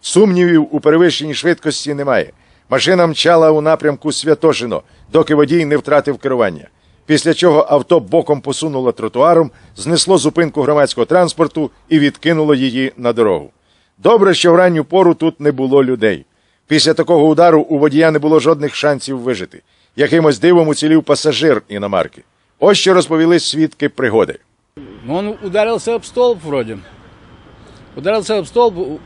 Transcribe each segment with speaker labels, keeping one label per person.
Speaker 1: Сумнівів у перевищенні швидкості немає. Машина мчала у напрямку Святошино, доки водій не втратив керування. Після чого авто боком посунуло тротуаром, знесло зупинку громадського транспорту і відкинуло її на дорогу. Добре, що в ранню пору тут не було людей. Після такого удару у водія не було жодних шансів вижити. Якимось дивом уцілів пасажир іномарки. Ось що розповіли свідки пригоди.
Speaker 2: Ну, Он ударился об столб вроде. Ударился об столб, у- у-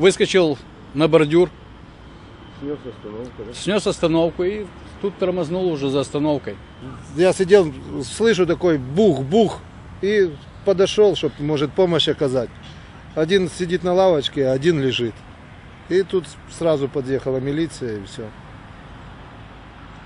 Speaker 2: выскочил на бордюр. Снес остановку и тут тормознул уже за остановкой.
Speaker 3: Я сидел, слышу такой бух-бух и подошел, чтобы, может, помощь оказать. Один сидит на лавочке, а один лежит. И тут сразу подъехала милиция и все.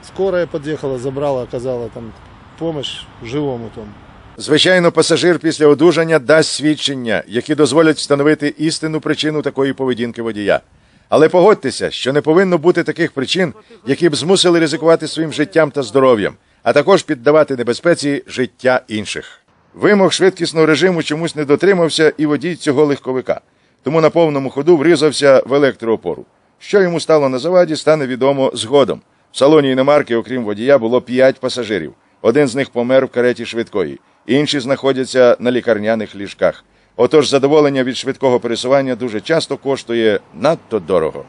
Speaker 3: Скорая подъехала, забрала, оказала там помощь живому тому.
Speaker 1: Звичайно, пасажир після одужання дасть свідчення, які дозволять встановити істинну причину такої поведінки водія. Але погодьтеся, що не повинно бути таких причин, які б змусили ризикувати своїм життям та здоров'ям, а також піддавати небезпеці життя інших. Вимог швидкісного режиму чомусь не дотримався і водій цього легковика, тому на повному ходу врізався в електроопору. Що йому стало на заваді, стане відомо згодом. В салоні іномарки, окрім водія, було п'ять пасажирів. Один з них помер в кареті швидкої, інші знаходяться на лікарняних ліжках. Отож, задоволення від швидкого пересування дуже часто коштує надто дорого.